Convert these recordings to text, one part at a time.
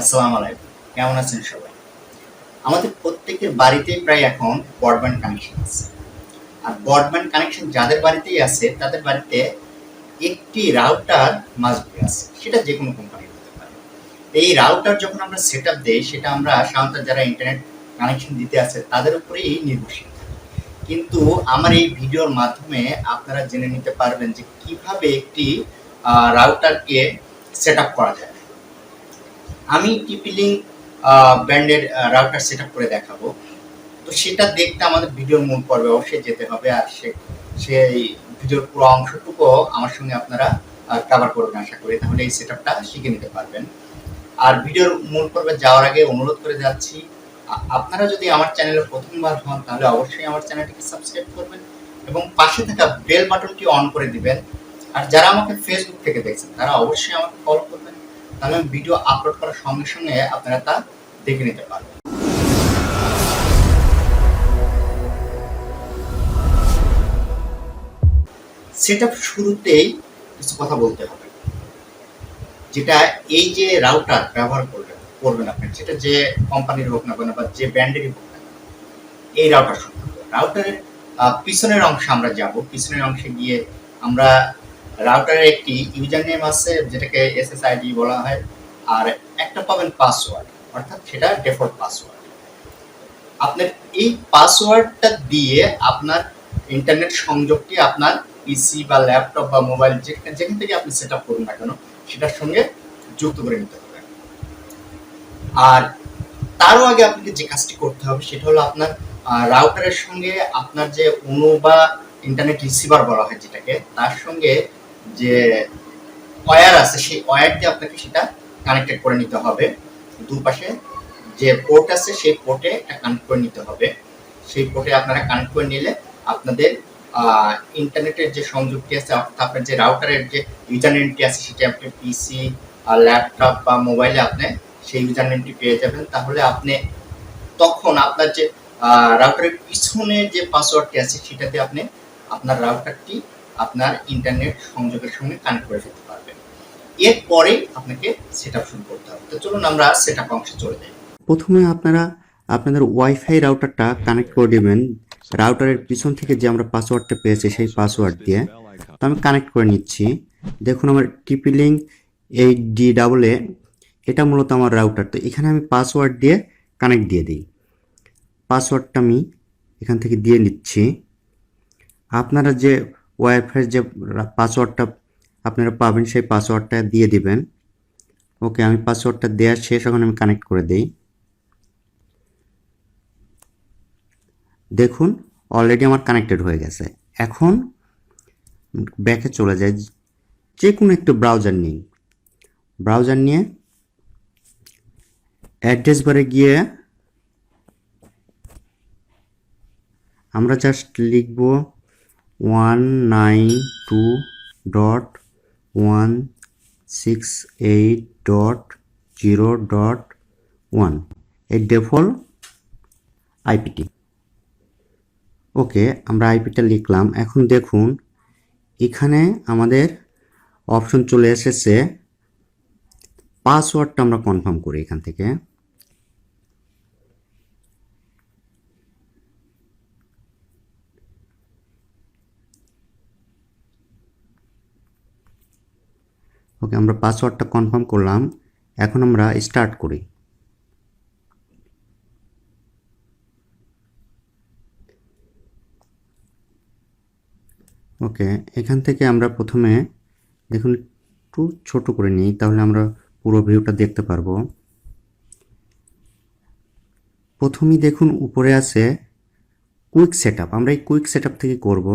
আসসালামু আলাইকুম। কেমন আছেন সবাই? আমাদের প্রত্যেকের বাড়িতেই প্রায় এখন ব্রডব্যান্ড কানেকশন আছে। আর ব্রডব্যান্ড কানেকশন যাদের বাড়িতেই আছে, তাদের বাড়িতে একটি রাউটার মাস্ট বি আছে। সেটা যে কোনো কোম্পানির হতে পারে। এই রাউটার যখন আমরা সেট আপ দিই, সেটা আমরা সাধারণত যারা ইন্টারনেট কানেকশন দিতে আছে, তাদের উপরেই নির্ভরশীল কিন্তু আমার এই ভিডিওর মাধ্যমে আপনারা জেনে নিতে পারবেন যে কীভাবে একটি রাউটারকে সেট আপ করা যায়। আমি টিপিলিং ব্র্যান্ডের রাউটার সেট করে দেখাবো। তো সেটা দেখতে আমাদের ভিডিওর মূল পর্বে অবশ্যই যেতে হবে আর সে, সেই ভিডিওর পুরো অংশটুকু আমার সঙ্গে আপনারা কভার করবেন আশা করি। তাহলে এই সেট শিখে নিতে পারবেন। আর ভিডিওর মূল পর্বে যাওয়ার আগে অনুরোধ করে যাচ্ছি আপনারা যদি আমার চ্যানেলে প্রথমবার হন, তাহলে অবশ্যই আমার চ্যানেলটিকে সাবস্ক্রাইব করবেন এবং পাশে থাকা বেল বাটনটি অন করে দিবেন। আর যারা আমাকে ফেসবুক থেকে দেখছেন, তারা অবশ্যই আমাকে ফলো করবেন। তাহলে আমি ভিডিও আপলোড করার সঙ্গে সঙ্গে আপনারা তা দেখে নিতে পারবেন। সেট শুরুতেই কিছু কথা বলতে হবে। যেটা এই যে রাউটার ব্যবহার করবেন করবেন আপনি সেটা যে কোম্পানির হোক না কেন বা যে ব্র্যান্ডেরই হোক না এই রাউটার সম্পর্কে। রাউটারের পিছনের অংশে আমরা যাব। পিছনের অংশে গিয়ে আমরা রাউটারের একটি ইউজার নেম আছে, যেটাকে এসএসআইডি বলা হয়, আর একটা পাবেন পাসওয়ার্ড অর্থাৎ সেটা ডিফল্ট পাসওয়ার্ড আপনার এই পাসওয়ার্ডটা দিয়ে আপনার ইন্টারনেট সংযোগটি আপনার পিসি বা ল্যাপটপ বা মোবাইল যেখান থেকে আপনি সেট আপ করুন না কেন, সেটার সঙ্গে যুক্ত করে নিতে হবে। আর তারও আগে আপনাকে যে কাজটি করতে হবে, সেটা হলো আপনার রাউটারের সঙ্গে আপনার যে অনু বা ইন্টারনেট রিসিভার বলা হয় যেটাকে, তার সঙ্গে যে ওয়্যার আছে, সেই ওয়্যার দিয়ে আপনাকে সেটা কানেক্টেড করে নিতে হবে। দুপাশে যে পোর্ট আছে, সেই পোর্টে এটা কানেক্ট করে নিতে হবে। সেই পোর্টে আপনারা কানেক্ট করে নিলে আপনাদের ইন্টারনেটের যে সংযুক্তি আছে, অর্থাৎ আপনার যে রাউটারের যে ইউজার আছে, সেটা আপনি পিসি ল্যাপটপ বা মোবাইলে আপনি সেই ইউজার পেয়ে যাবেন। তাহলে আপনি তখন আপনার যে রাউটারের পিছনে যে পাসওয়ার্ডটি আছে, সেটাতে আপনি আপনার রাউটারটি আপনার ইন্টারনেট সংযোগের সঙ্গে কানেক্ট করে ফেলতে পারবেন। এরপরে আপনাকে সেট আপ শুরু করতে হবে। তো চলুন আমরা সেট আপ অংশে চলে যাই। প্রথমে আপনারা আপনাদের ওয়াইফাই রাউটারটা কানেক্ট করে দেবেন। রাউটারের পিছন থেকে যে আমরা পাসওয়ার্ডটা পেয়েছি সেই পাসওয়ার্ড দিয়ে। তো আমি কানেক্ট করে নিচ্ছি। দেখুন আমার TP link eight D double A এটা মূলত আমার রাউটার তো এখানে আমি পাসওয়ার্ড দিয়ে কানেক্ট দিয়ে দিই। পাসওয়ার্ডটা আমি এখান থেকে দিয়ে নিচ্ছি। আপনারা যে ওয়াইফাইয়ের যে পাসওয়ার্ডটা আপনারা পাবেন, সেই পাসওয়ার্ডটা দিয়ে দিবেন। ওকে, আমি পাসওয়ার্ডটা দেওয়ার শেষ, এখন আমি কানেক্ট করে দেই। দেখুন অলরেডি আমার কানেক্টেড হয়ে গেছে। এখন ব্যাকে চলে যায় যে কোনো একটু ব্রাউজার নিই ব্রাউজার নিয়ে অ্যাড্রেস বারে গিয়ে আমরা জাস্ট লিখব one nine two dot one six eight dot zero dot one এই ডেফল্ট আইপিটি ওকে আমরা আইপিটা লিখলাম। এখন দেখুন, এখানে আমাদের অপশন চলে এসেছে। পাসওয়ার্ডটা আমরা কনফার্ম করি এখান থেকে। ওকে আমরা পাসওয়ার্ডটা কনফার্ম করলাম। এখন আমরা স্টার্ট করি। ওকে, এখান থেকে আমরা প্রথমে দেখুন একটু ছোট করে নিই, তাহলে আমরা পুরো ভিউটা দেখতে পারব। প্রথমেই দেখুন উপরে আছে কুইক সেট আমরা এই কুইক সেট থেকে করব।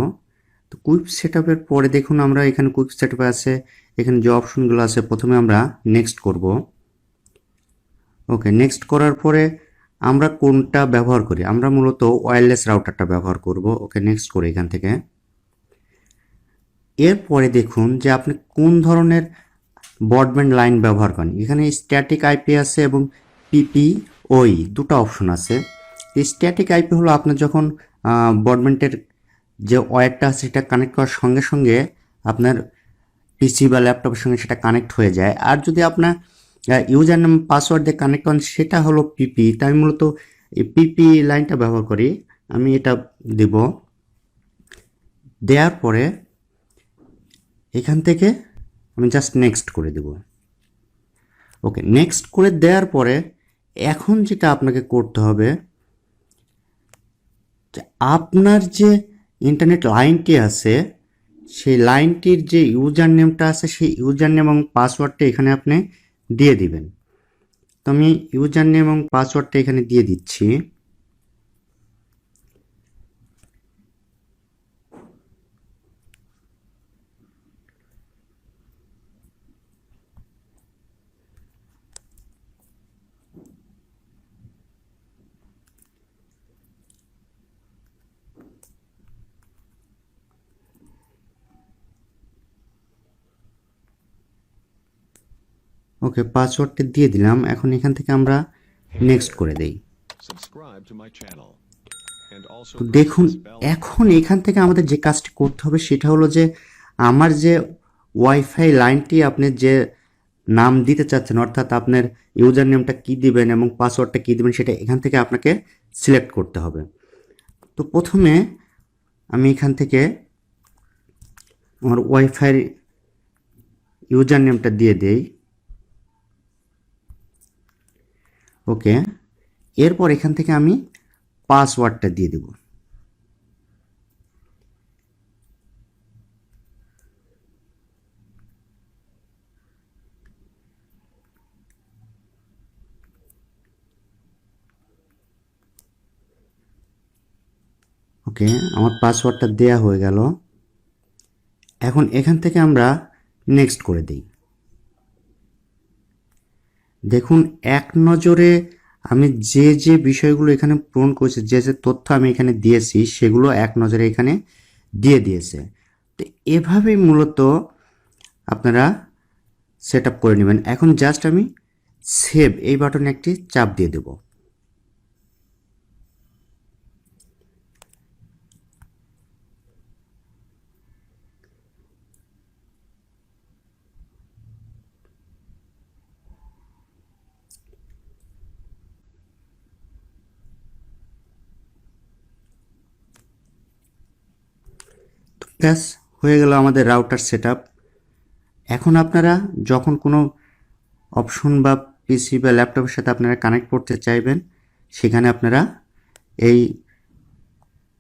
তো কুইক সেট পরে দেখুন আমরা এখানে কুইক সেট আছে, এখানে যে অপশনগুলো আছে, প্রথমে আমরা নেক্সট করব। ওকে নেক্সট করার পরে আমরা কোনটা ব্যবহার করি? আমরা মূলত ওয়্যারলেস রাউটারটা ব্যবহার করব। ওকে নেক্সট করি এখান থেকে। এরপরে দেখুন যে আপনি কোন ধরনের ব্রডব্যান্ড লাইন ব্যবহার করেন। এখানে স্ট্যাটিক আইপি আছে এবং পিপি ওই দুটো অপশন আছে। স্ট্যাটিক আইপি হলো আপনার যখন ব্রডব্যান্ডের যে ওয়্যারটা আছে সেটা কানেক্ট করার সঙ্গে সঙ্গে আপনার পিসি বা ল্যাপটপের সঙ্গে সেটা কানেক্ট হয়ে যায়। আর যদি আপনার ইউজার নাম পাসওয়ার্ড দিয়ে কানেক্ট করেন, সেটা হলো পিপি তাই মূলত এই পিপি লাইনটা ব্যবহার করি। আমি এটা দেব। দেওয়ার পরে এখান থেকে আমি জাস্ট নেক্সট করে দেব। ওকে নেক্সট করে দেওয়ার পরে এখন যেটা আপনাকে করতে হবে আপনার যে ইন্টারনেট লাইনটি আছে, সেই লাইনটির যে ইউজার নেমটা আছে, সেই ইউজার নেম এবং পাসওয়ার্ডটা এখানে আপনি দিয়ে দিবেন। তো আমি ইউজার নেম এবং পাসওয়ার্ডটা এখানে দিয়ে দিচ্ছি। ওকে পাসওয়ার্ডটা দিয়ে দিলাম। এখন এখান থেকে আমরা নেক্সট করে দেই। তো দেখুন এখন এখান থেকে আমাদের যে কাজটি করতে হবে সেটা হলো যে আমার যে ওয়াইফাই লাইনটি আপনি যে নাম দিতে চাচ্ছেন অর্থাৎ আপনার ইউজার নেমটা কী দিবেন এবং পাসওয়ার্ডটা কী দিবেন সেটা এখান থেকে আপনাকে সিলেক্ট করতে হবে। তো প্রথমে আমি এখান থেকে আমার ওয়াইফাই ইউজার নেমটা দিয়ে দেই। ওকে, এরপর এখান থেকে আমি পাসওয়ার্ডটা দিয়ে দেব। ওকে, আমার পাসওয়ার্ডটা দেয়া হয়ে গেল। এখন এখান থেকে আমরা নেক্সট করে দিই। দেখুন, এক নজরে আমি যে যে বিষয়গুলো এখানে পূরণ করেছি, যে যে তথ্য আমি এখানে দিয়েছি, সেগুলো এক নজরে এখানে দিয়ে দিয়েছে। তো এভাবেই মূলত আপনারা সেট করে নেবেন। এখন জাস্ট আমি সেভ এই বাটনে একটি চাপ দিয়ে দেব। ব্যাস, হয়ে গেল আমাদের রাউটার সেট এখন আপনারা যখন কোনো অপশন বা পিসি বা ল্যাপটপের সাথে আপনারা কানেক্ট করতে চাইবেন, সেখানে আপনারা এই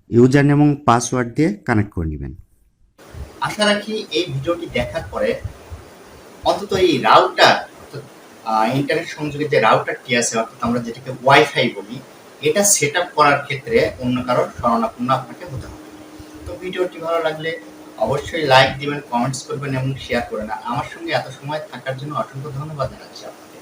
ইউজার নেম এবং পাসওয়ার্ড দিয়ে কানেক্ট করে নেবেন। আশা রাখি এই ভিডিওটি দেখার পরে অন্তত এই রাউটার ইন্টারনেট সংযোগের যে রাউটারটি আছে, অর্থাৎ আমরা যেটাকে ওয়াইফাই বলি, এটা সেট করার ক্ষেত্রে অন্য কারোর শরণাপন্ন আপনাকে হতে হবে। তো ভিডিওটি ভালো লাগলে অবশ্যই লাইক দিবেন কমেন্টস করবেন এবং শেয়ার করবেন। আমার সঙ্গে এত সময় থাকার জন্য অসংখ্য ধন্যবাদ জানাচ্ছি আপনাকে।